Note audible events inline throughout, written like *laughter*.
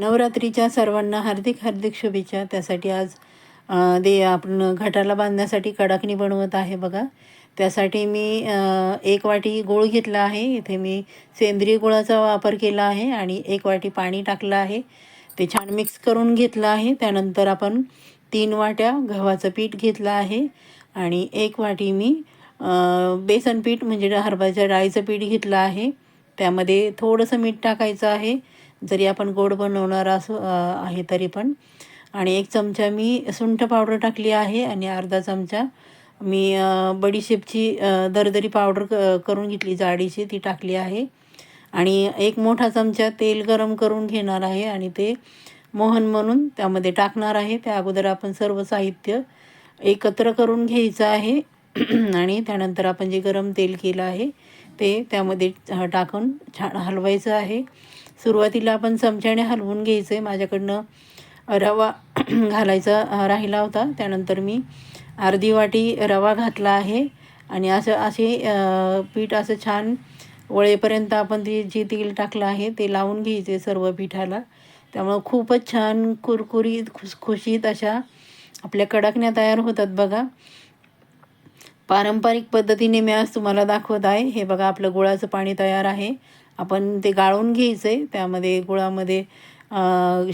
नवरात्रीच्या सर्वांना हार्दिक हार्दिक शुभेच्छा. त्यासाठी आज दे आपण घटाला बांधण्यासाठी कडाकणी बनवत आहे बघा. त्यासाठी मी एक वाटी गूळ घेतला आहे. इथे मी सेंद्रिय गुळाचा वापर केला आहे आणि एक वाटी पाणी टाकलं आहे. ते छान मिक्स करून घेतलं आहे. त्यानंतर आपण तीन वाट्या गव्हाचं पीठ घेतलं आहे आणि एक वाटी मी बेसन पीठ म्हणजे हरभऱ्याच्या डाळीचं पीठ घेतलं आहे. त्यामध्ये थोडंसं मीठ टाकायचं आहे. जरी आपण गोड बनवणार असो आहे तरी पण. आणि एक चमचा मी सुंठ पावडर टाकली आहे आणि अर्धा चमचा मी बडीशेपची दरदरी पावडर क करून घेतली जाडीची ती टाकली आहे. आणि एक मोठा चमचा तेल गरम करून घेणार आहे आणि ते मोहन म्हणून त्यामध्ये टाकणार आहे. त्या अगोदर आपण सर्व साहित्य एकत्र करून घ्यायचं आहे. आणि त्यानंतर आपण जे गरम तेल केलं आहे ते त्यामध्ये टाकून छान हलवायचं आहे. सुरुवातीला आपण चमच्याने हलवून घ्यायचं आहे माझ्याकडनं रवा *clears throat* घालायचा राहिला होता. त्यानंतर मी अर्धी वाटी रवा घातला आहे. आणि असं असे पीठ असं छान वळेपर्यंत आपण ते जे तेल टाकलं आहे ते लावून घ्यायचे सर्व पिठाला. त्यामुळं खूपच छान कुरकुरीत खुसखुशीत अशा आपल्या कडकण्या तयार होतात बघा. पारंपरिक पद्धतीने मी आज तुम्हाला दाखवत आहे. हे बघा आपलं गुळाचं पाणी तयार आहे. आपण ते गाळून घ्यायचं आहे त्यामध्ये गुळामध्ये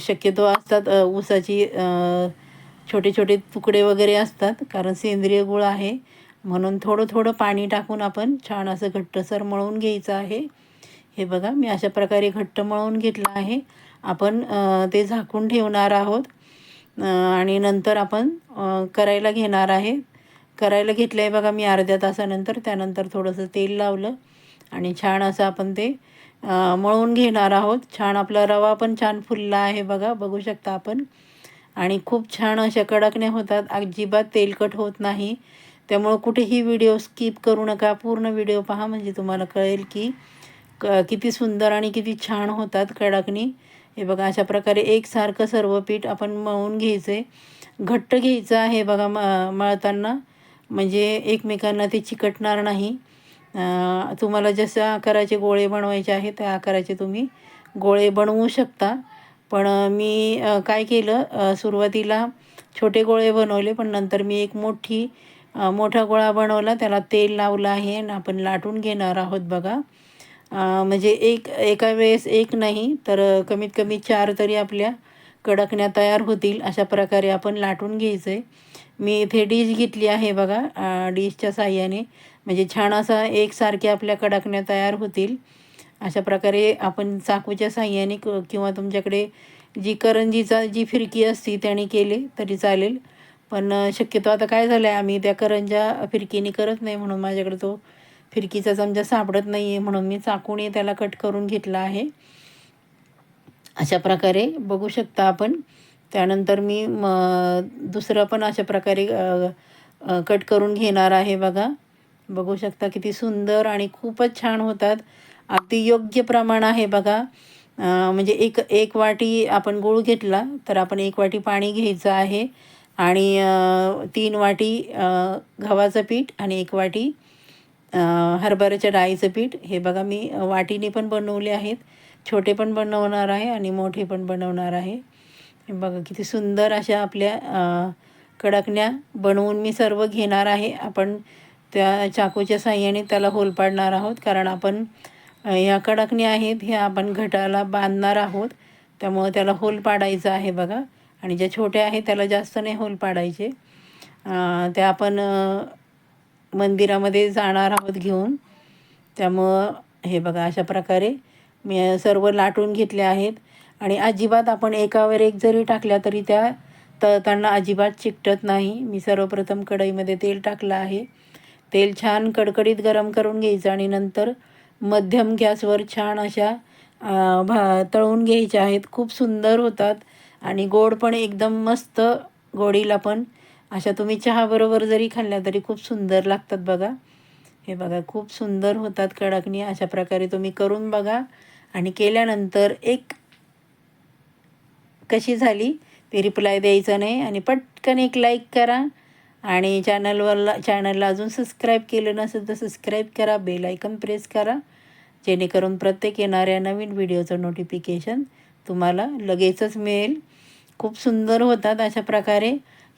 शक्यतो असतात ऊसाची छोटे छोटे तुकडे वगैरे असतात कारण सेंद्रिय गुळ आहे. म्हणून थोडं थोडं पाणी टाकून आपण छान असं घट्टसर मळून घ्यायचं आहे. हे बघा मी अशा प्रकारे घट्ट मळून घेतलं आहे. आपण ते झाकून ठेवणार आहोत. आणि नंतर आपण करायला घेणार आहे. करायला घेतलं आहे बघा मी अर्ध्या तासानंतर त्यानंतर थोडंसं तेल लावलं आणि छान असं आपण ते मळून घेणार आहोत. छान आपला रवा पण छान फुलला आहे बघा बघू शकता आपण. आणि खूप छान अशा कडकण्या होतात. अजिबात तेलकट होत नाही. त्यामुळं कुठेही व्हिडिओ स्किप करू नका. पूर्ण व्हिडिओ पहा म्हणजे तुम्हाला कळेल की क किती सुंदर आणि किती छान होतात कडकणी. हे बघा अशा प्रकारे एकसारखं सर्व पीठ आपण मळून घ्यायचं आहे घट्ट घ्यायचं आहे बघा म मळताना. म्हणजे एकमेकांना ते चिकटणार नाही. तुम्हाला जसं आकाराचे गोळे बनवायचे आहेत त्या आकाराचे तुम्ही गोळे बनवू शकता. पण मी काय केलं सुरुवातीला छोटे गोळे बनवले पण नंतर मी एक मोठी मोठा गोळा बनवला. त्याला तेल लावलं आहे आणि आपण लाटून घेणार आहोत बघा. म्हणजे एक एका वेळेस एक नाही तर कमीत कमी चार तरी आपल्या कडकण्या तयार होतील अशा प्रकारे आपण लाटून घ्यायचं आहे मी इथे डिश घेतली आहे बघा डिशच्या साह्याने. म्हणजे छान असा एकसारखे आपल्या कडकण्या तयार होतील. अशा प्रकारे आपण चाकूच्या साह्याने क किंवा तुमच्याकडे जी करंजीचा जी फिरकी असती त्याने केले तरी चालेल. पण शक्यतो आता काय झालं आहे आम्ही त्या करंजा फिरकीने करत नाही म्हणून माझ्याकडे तो फिरकीचा चमचा सापडत नाही आहे म्हणून मी चाकूने त्याला कट करून घेतला आहे. अशा प्रकारे बघू शकता आपण. त्यानंतर मी म दुसरं पण अशा प्रकारे कट करून घेणार आहे बघा. बघू शकता किती सुंदर आणि खूपच छान होतात. अगदी योग्य प्रमाण आहे बघा. म्हणजे एक एक वाटी आपण गूळ घेतला तर आपण एक वाटी पाणी घ्यायचं आहे. आणि तीन वाटी गव्हाचं पीठ आणि एक वाटी हरभऱ्याच्या डाळीचं पीठ. हे बघा मी वाटीने पण बनवले आहेत. छोटे पण बनवणार आहे आणि मोठे पण बनवणार आहे. हे बघा किती सुंदर अशा आपल्या कडकण्या बनवून मी सर्व घेणार आहे. आपण त्या चाकूच्या साह्याने त्याला होल पाडणार आहोत. कारण आपण या ह्या आहेत ह्या आपण घटाला बांधणार आहोत. त्यामुळं त्याला होल पाडायचं आहे बघा. आणि ज्या छोट्या आहेत त्याला जास्त नाही होल पाडायचे. ते त्या आपण मंदिरामध्ये जाणार आहोत घेऊन. त्यामुळं हे बघा अशा प्रकारे मी सर्व लाटून घेतले आहेत. आणि अजिबात आपण एकावर एक जरी टाकल्या तरी त्या तळताना अजिबात चिकटत नाही. मी सर्वप्रथम कढईमध्ये तेल टाकलं आहे. तेल छान कडकडीत गरम करून घ्यायचं आणि नंतर मध्यम गॅसवर छान अशा भा तळून घ्यायच्या आहेत. खूप सुंदर होतात आणि गोड पण एकदम मस्त गोडीला पण. अशा तुम्ही चहाबरोबर जरी खाल्ल्या तरी खूप सुंदर लागतात बघा. हे बघा खूप सुंदर होतात कडकणी. अशा प्रकारे तुम्ही करून बघा. आणि केल्यानंतर एक कशी झाली? ते रिप्लाय द्यायचं नाही आणि पटकन एक लाईक करा. आणि चॅनलवरला चॅनलला अजून सबस्क्राईब केलं नसेल तर सबस्क्राईब करा बेल आयकन प्रेस करा. जेणेकरून प्रत्येक येणाऱ्या नवीन व्हिडिओचं नोटिफिकेशन तुम्हाला लगेचच मिळेल. खूप सुंदर होतात अशा प्रकारे.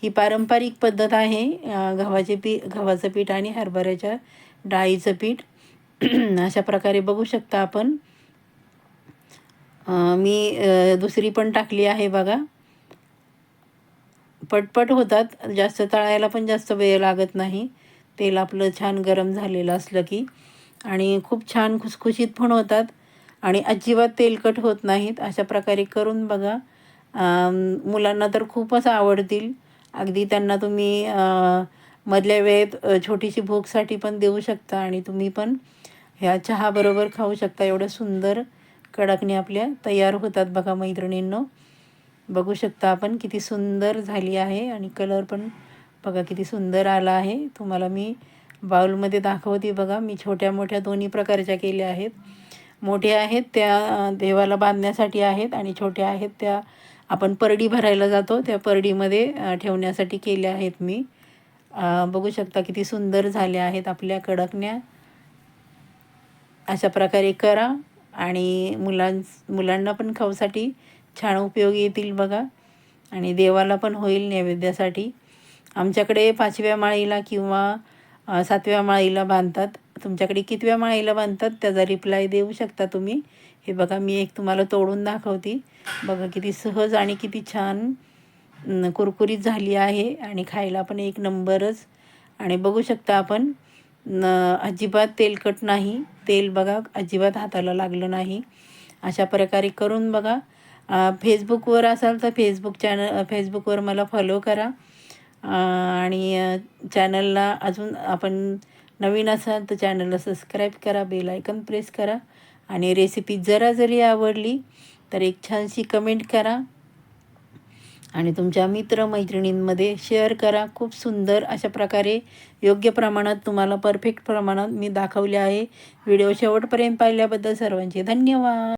ही पारंपरिक पद्धत आहे गव्हाचे पी गव्हाचं पीठ आणि हरभऱ्याच्या डाळीचं पीठ. *clears throat* अशा प्रकारे बघू शकता आपण. मी दुसरी पण टाकली आहे बघा. पटपट होतात. जास्त तळायला पण जास्त वेळ लागत नाही. तेल आपलं छान गरम झालेलं असलं की. आणि खूप छान खुसखुशीत पण होतात. आणि अजिबात तेलकट होत नाहीत. अशा प्रकारे करून बघा. मुलांना तर खूपच आवडतील. अगदी त्यांना तुम्ही मधल्या वेळेत छोटीशी भूकसाठी पण देऊ शकता. आणि तुम्ही पण ह्या चहाबरोबर खाऊ शकता. एवढं सुंदर कडकणी आपल्या तयार होतात बघा मैत्रिणींनो. बघू शकता आपण किती सुंदर झाली आहे आणि कलर पण बघा किती सुंदर आला आहे. तुम्हाला मी बाउलमध्ये दाखवते बघा. मी छोट्या मोठ्या दोन्ही प्रकारच्या केल्या आहेत. मोठ्या आहेत त्या देवाला बांधण्यासाठी आहेत आणि छोट्या आहेत त्या आपण परडी भरायला जातो. त्या परडीमध्ये ठेवण्यासाठी केल्या आहेत मी. बघू शकता किती सुंदर झाल्या आहेत आपल्या कडकण्या. अशा प्रकारे करा आणि मुलां मुलांना पण खाऊसाठी छान उपयोगी येतील बघा. आणि देवाला पण होईल नैवेद्यासाठी. आमच्याकडे पाचव्या माळीला किंवा सातव्या माळीला बांधतात. तुमच्याकडे कितव्या माळीला बांधतात त्याचा रिप्लाय देऊ शकता तुम्ही. हे बघा मी एक तुम्हाला तोडून दाखवते. बघा किती सहज आणि किती छान कुरकुरीत झाली आहे. आणि खायला पण एक नंबरच. आणि बघू शकता आपण न अजिबात तेलकट नाही. तेल बघा अजिबात हाताला लागलं नाही. अशा प्रकारे करून बघा. फेसबुकवर असाल तर फेसबुक चॅनल फेसबुकवर मला फॉलो करा. आणि चॅनलला अजून आपण नवीन असाल तर चॅनलला सबस्क्राईब करा बेल आयकन प्रेस करा. आणि रेसिपी जरा जरी आवडली तर एक छानशी कमेंट करा. आणि तुमच्या मित्रमैत्रिणींमध्ये शेअर करा. खूप सुंदर अशा प्रकारे योग्य प्रमाणात तुम्हाला परफेक्ट प्रमाणात मी दाखवले आहे. व्हिडिओ शेवटपर्यंत पाहिल्याबद्दल सर्वांचे धन्यवाद.